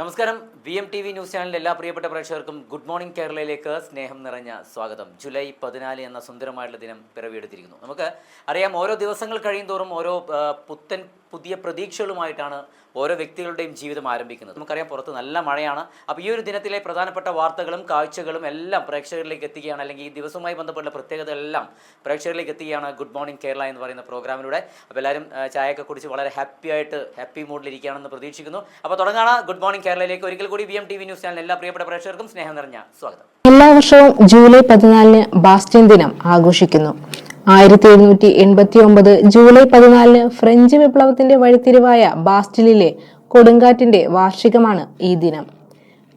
നമസ്കാരം. V M T V news ചാനലിലെ എല്ലാ പ്രിയപ്പെട്ട പ്രേക്ഷകർക്കും ഗുഡ് മോർണിംഗ് കേരളയിലേക്ക് സ്നേഹം നിറഞ്ഞ സ്വാഗതം. ജൂലൈ പതിനാല് എന്ന സുന്ദരമായിട്ടുള്ള ദിനം പിറവിയെടുത്തിരിക്കുന്നു. നമുക്ക് അറിയാം ഓരോ ദിവസങ്ങൾ കഴിയും തോറും ഓരോ പുത്തൻ പുതിയ പ്രതീക്ഷകളുമായിട്ടാണ് ഓരോ വ്യക്തികളുടെയും ജീവിതം ആരംഭിക്കുന്നത്. നമുക്കറിയാം പുറത്ത് നല്ല മഴയാണ്. അപ്പോൾ ഈ ഒരു ദിനത്തിലെ പ്രധാനപ്പെട്ട വാർത്തകളും കാഴ്ചകളും എല്ലാം പ്രേക്ഷകരിലേക്ക് എത്തുകയാണ്. അല്ലെങ്കിൽ ഈ ദിവസവുമായി ബന്ധപ്പെട്ട പ്രത്യേകതകളെല്ലാം പ്രേക്ഷകരിലേക്ക് എത്തുകയാണ് ഗുഡ് മോർണിംഗ് കേരള എന്ന് പറയുന്ന പ്രോഗ്രാമിലൂടെ. അപ്പോൾ എല്ലാവരും ചായയൊക്കെ കുടിച്ച് വളരെ ഹാപ്പി ആയിട്ട് ഹാപ്പി മൂഡിലിരിക്കുകയാണെന്ന് പ്രതീക്ഷിക്കുന്നു. അപ്പോൾ തുടങ്ങാണ് ഗുഡ് മോർണിംഗ് കേരളയിലേക്ക്. ഒരിക്കൽ കൂടി V M T V news channel എല്ലാ പ്രിയപ്പെട്ട പ്രേക്ഷകർക്കും സ്നേഹം നിറഞ്ഞ സ്വാഗതം. എല്ലാ വർഷവും ജൂലൈ പതിനാലിന് ബാസ്റ്റ്യൻ ദിനം ആഘോഷിക്കുന്നു. ആയിരത്തി എഴുന്നൂറ്റി എൺപത്തി ഒമ്പത് ജൂലൈ പതിനാലിന് ഫ്രഞ്ച് വിപ്ലവത്തിന്റെ വഴിത്തിരിവായ ബാസ്റ്റിലിലെ കൊടുങ്കാറ്റിന്റെ വാർഷികമാണ് ഈ ദിനം.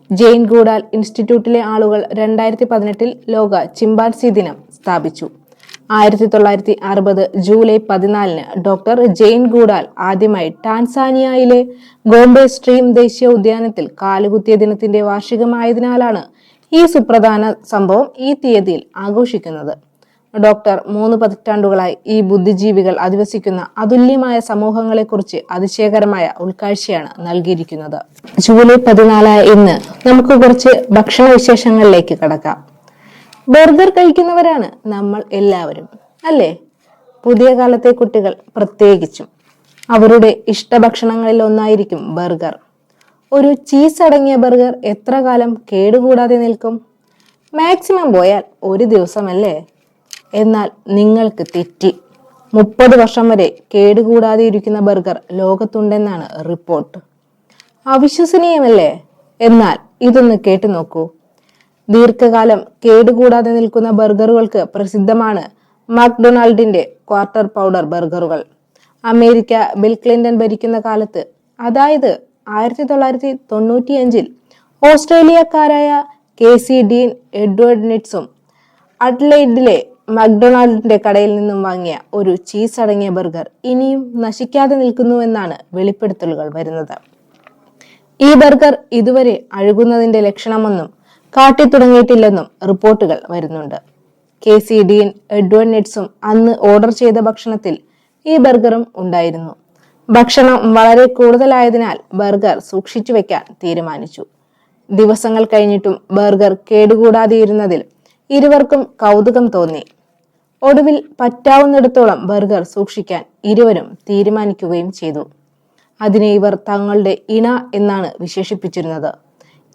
ജെയിൻ ഗൂഡാൽ ഇൻസ്റ്റിറ്റ്യൂട്ടിലെ ആളുകൾ രണ്ടായിരത്തി പതിനെട്ടിൽ ലോക ചിമ്പാൻസി ദിനം സ്ഥാപിച്ചു. ആയിരത്തി തൊള്ളായിരത്തി അറുപത് ജൂലൈ പതിനാലിന് ഡോക്ടർ ജെയിൻ ഗൂഡാൽ ആദ്യമായി ടാൻസാനിയയിലെ ഗോംബെ സ്ട്രീം ദേശീയ ഉദ്യാനത്തിൽ കാലുകുത്തിയ ദിനത്തിന്റെ വാർഷികമായതിനാലാണ് ഈ സുപ്രധാന സംഭവം ഈ തീയതിയിൽ ആഘോഷിക്കുന്നത്. ഡോക്ടർ മൂന്ന് പതിറ്റാണ്ടുകളായി ഈ ബുദ്ധിജീവികൾ അധിവസിക്കുന്ന അതുല്യമായ സമൂഹങ്ങളെക്കുറിച്ച് അതിശയകരമായ ഉൾക്കാഴ്ചയാണ് നൽകിയിരിക്കുന്നത്. ജൂലൈ പതിനാലായ ഇന്ന് നമുക്ക് കുറച്ച് ഭക്ഷണ വിശേഷങ്ങളിലേക്ക് കടക്കാം. ബർഗർ കഴിക്കുന്നവരാണ് നമ്മൾ എല്ലാവരും അല്ലേ? പുതിയ കാലത്തെ കുട്ടികൾ പ്രത്യേകിച്ചും. അവരുടെ ഇഷ്ടഭക്ഷണങ്ങളിൽ ഒന്നായിരിക്കും ബർഗർ. ഒരു ചീസ് അടങ്ങിയ ബർഗർ എത്ര കാലം കേടുകൂടാതെ നിൽക്കും? മാക്സിമം പോയാൽ ഒരു ദിവസമല്ലേ? എന്നാൽ നിങ്ങൾക്ക് തെറ്റി. മുപ്പത് വർഷം വരെ കേടുകൂടാതെ ഇരിക്കുന്ന ബർഗർ ലോകത്തുണ്ടെന്നാണ് റിപ്പോർട്ട്. അവിശ്വസനീയമല്ലേ? എന്നാൽ ഇതൊന്ന് കേട്ടു നോക്കൂ. ദീർഘകാലം കേടുകൂടാതെ നിൽക്കുന്ന ബർഗറുകൾക്ക് പ്രസിദ്ധമാണ് മക്ഡൊണാൾഡിന്റെ ക്വാർട്ടർ പൗഡർ ബർഗറുകൾ. അമേരിക്ക ബിൽ ക്ലിന്റൺ ഭരിക്കുന്ന കാലത്ത് അതായത് ആയിരത്തി തൊള്ളായിരത്തി തൊണ്ണൂറ്റിയഞ്ചിൽ ഓസ്ട്രേലിയക്കാരായ കെ സി ഡീൻ എഡ്വേർഡ് നിറ്റ്സും അഡ്ലൈഡിലെ മക്ഡൊണാൾഡിന്റെ കടയിൽ നിന്നും വാങ്ങിയ ഒരു ചീസ് അടങ്ങിയ ബർഗർ ഇനിയും നശിക്കാതെ നിൽക്കുന്നുവെന്നാണ് വെളിപ്പെടുത്തലുകൾ വരുന്നത്. ഈ ബർഗർ ഇതുവരെ അഴുകുന്നതിന്റെ ലക്ഷണമൊന്നും കാട്ടിത്തുടങ്ങിയിട്ടില്ലെന്നും റിപ്പോർട്ടുകൾ വരുന്നുണ്ട്. കെ സി ഡീൻ എഡ്വേർഡ് നെറ്റ്സും അന്ന് ഓർഡർ ചെയ്ത ഭക്ഷണത്തിൽ ഈ ബർഗറും ഉണ്ടായിരുന്നു. ഭക്ഷണം വളരെ കൂടുതലായതിനാൽ ബർഗർ സൂക്ഷിച്ചു വെക്കാൻ തീരുമാനിച്ചു. ദിവസങ്ങൾ കഴിഞ്ഞിട്ടും ബർഗർ കേടുകൂടാതെയിരുന്നതിൽ ഇരുവർക്കും കൗതുകം തോന്നി. ഒടുവിൽ പറ്റാവുന്നിടത്തോളം ബർഗർ സൂക്ഷിക്കാൻ ഇരുവരും തീരുമാനിക്കുകയും ചെയ്തു. അതിനെ ഇവർ തങ്ങളുടെ ഇണ എന്നാണ് വിശേഷിപ്പിച്ചിരുന്നത്.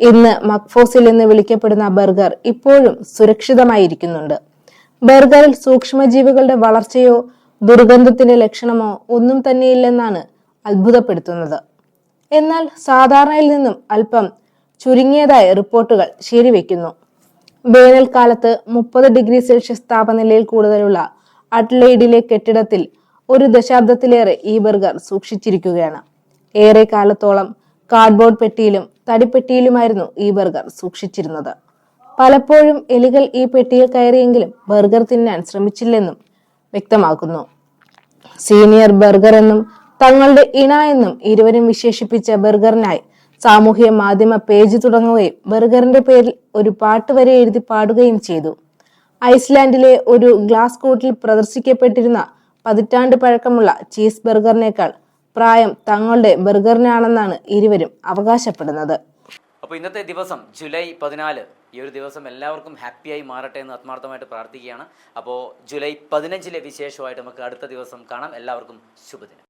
ഇന്ന് മക്ഫോസിൽ എന്ന് വിളിക്കപ്പെടുന്ന ബർഗർ ഇപ്പോഴും സുരക്ഷിതമായിരിക്കുന്നുണ്ട്. ബർഗറിൽ സൂക്ഷ്മജീവികളുടെ വളർച്ചയോ ദുർഗന്ധത്തിന്റെ ലക്ഷണമോ ഒന്നും തന്നെയില്ലെന്നാണ് അത്ഭുതപ്പെടുത്തുന്നത്. എന്നാൽ സാധാരണയിൽ നിന്നും അല്പം ചുരുങ്ങിയതായ റിപ്പോർട്ടുകൾ ശരിവെക്കുന്നു. വേനൽക്കാലത്ത് മുപ്പത് ഡിഗ്രി സെൽഷ്യസ് താപനിലയിൽ കൂടുതലുള്ള അഡ്ലൈഡിലെ കെട്ടിടത്തിൽ ഒരു ദശാബ്ദത്തിലേറെ ഈ ബർഗർ സൂക്ഷിച്ചിരിക്കുകയാണ്. ഏറെ കാലത്തോളം കാർഡ്ബോർഡ് പെട്ടിയിലും തടിപ്പെട്ടിയിലുമായിരുന്നു ഈ ബർഗർ സൂക്ഷിച്ചിരുന്നത്. പലപ്പോഴും എലികൾ ഈ പെട്ടിയിൽ കയറിയെങ്കിലും ബർഗർ തിന്നാൻ ശ്രമിച്ചില്ലെന്നും വ്യക്തമാക്കുന്നു. സീനിയർ ബർഗർ എന്നും തങ്ങളുടെ ഇണ എന്നും ഇരുവരും വിശേഷിപ്പിച്ച ബർഗറിനായി സാമൂഹ്യ മാധ്യമ പേജ് തുടങ്ങുകയും ബർഗറിന്റെ പേരിൽ ഒരു പാട്ട് വരെ എഴുതി പാടുകയും ചെയ്തു. ഐസ്ലാൻഡിലെ ഒരു ഗ്ലാസ് കൂട്ടിൽ പ്രദർശിക്കപ്പെട്ടിരുന്ന പതിറ്റാണ്ട് പഴക്കമുള്ള ചീസ് ബർഗറിനേക്കാൾ പ്രായം തങ്ങളുടെ ബർഗറിനാണെന്നാണ് ഇരുവരും അവകാശപ്പെടുന്നത്. അപ്പോൾ ഇന്നത്തെ ദിവസം ജൂലൈ പതിനാല് ഈ ഒരു ദിവസം എല്ലാവർക്കും ഹാപ്പിയായി മാറട്ടെ എന്ന് ആത്മാർത്ഥമായിട്ട് പ്രാർത്ഥിക്കുകയാണ്. അപ്പോൾ ജൂലൈ പതിനഞ്ചിലെ വിശേഷമായിട്ട് നമുക്ക് അടുത്ത ദിവസം കാണാം. എല്ലാവർക്കും ശുഭദിനം.